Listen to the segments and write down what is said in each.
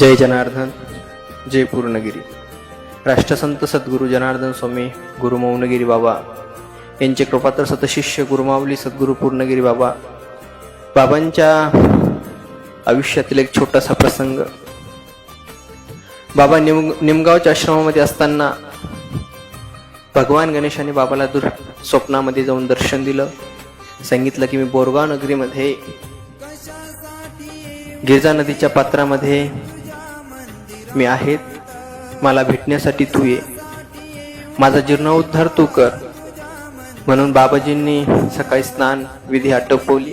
जय जनार्दन जय पूर्णगिरी. राष्ट्रसंत सद्गुरू जनार्दन स्वामी गुरु मौनगिरी बाबा. यांचे कृपात्र सतशिष्य गुरुमावली सद्गुरू पूर्णगिरी बाबा. बाबांच्या आयुष्यातील एक छोटासा प्रसंग. बाबा निम निमगावच्या आश्रमामध्ये असताना भगवान गणेशाने बाबाला दूर स्वप्नामध्ये जाऊन दर्शन दिलं. सांगितलं की मी बोरगाव नगरीमध्ये गिरजा नदीच्या पात्रामध्ये मी आहेत मला भेटण्यासाठी तू ये. माझा जीर्णोद्धार तू कर. म्हणून बाबाजींनी सकाळी स्नान विधी आटोपवली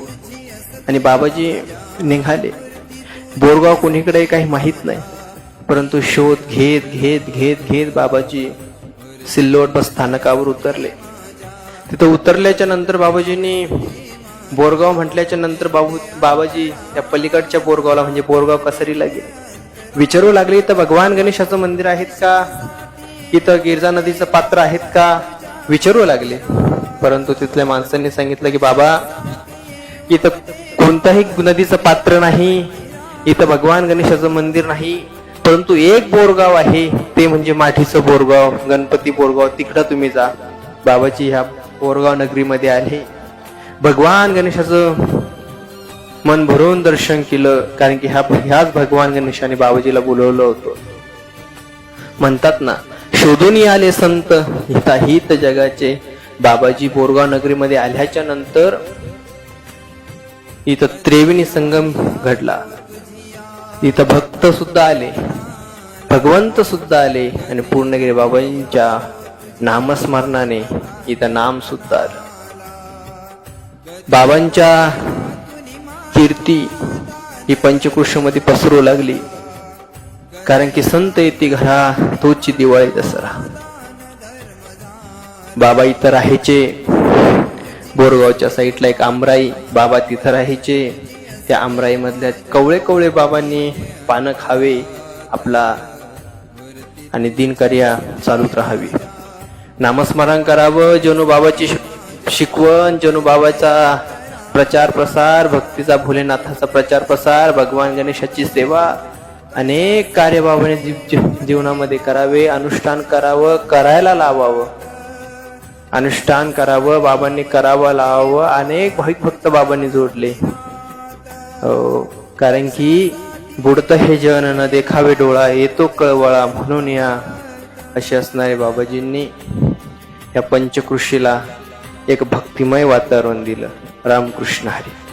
आणि बाबाजी निघाले. बोरगाव कोणीकडे काही माहीत नाही परंतु शोध घेत घेत घेत घेत बाबाजी सिल्लोड बस स्थानकावर उतरले. तिथं उतरल्याच्या नंतर बाबाजींनी बोरगाव म्हटल्याच्या नंतर बाबू बाबाजी त्या पलीकडच्या बोरगावला म्हणजे बोरगाव कसरीला गेले. विचारू लागले इथं भगवान गणेशाचं मंदिर आहेत का? इथं गिरजा नदीचं पात्र आहेत का? विचारू लागले. परंतु तिथल्या माणसांनी सांगितलं की बाबा इथं कोणताही नदीचं पात्र नाही इथं भगवान गणेशाचं मंदिर नाही. परंतु एक बोरगाव आहे ते म्हणजे माठीचं बोरगाव गणपती बोरगाव. तिकडं तुम्ही जा. बाबाजी ह्या बोरगाव नगरीमध्ये आले. भगवान गणेशाचं मन भरून दर्शन केलं कारण की ह्या ह्याच भगवान गणेशाने बाबाजीला बोलवलं होतं. म्हणतात ना शोधून आले संत हिताहित जगाचे. बाबाजी बोरगाव नगरीमध्ये आल्याच्यानंतर इथं त्रिवेणी संगम घडला. इथं भक्त सुद्धा आले भगवंत सुद्धा आले आणि पूर्णगिरी बाबांच्या नामस्मरणाने इथं नाम सुद्धा आलं. बाबांच्या कीर्ती ही पंचकृष्णामध्ये पसरू लागली. कारण की संत येते घरा तोची दिवाळी दसरा. बाबा इथं राहायचे. बोरगावच्या साईडला एक आमराई बाबा तिथं राहायचे. त्या आमराईमधल्या कवळे कवळे बाबांनी पानं खावे आपला आणि दिनकर्या चालूच राहावी. नामस्मरण करावं जणू बाबाची शिकवण जणू बाबाचा प्रचार प्रसार भक्तीचा भोलेनाथाचा प्रचार प्रसार भगवान गणेशाची सेवा अनेक कार्यबाबांनी जीव- जीवनामध्ये करावे अनुष्ठान करावं करायला लावावं. अनुष्ठान करावं बाबांनी करावं लावावं अनेक भाविक भक्त बाबांनी जोडले. हो, कारण की बुडतं हे जन न देखावे डोळा येतो कळवळा म्हणून या असे असणारे बाबाजींनी या पंचकृषीला एक भक्तिमय वातावरण दिलं. रामकृष्ण हरी.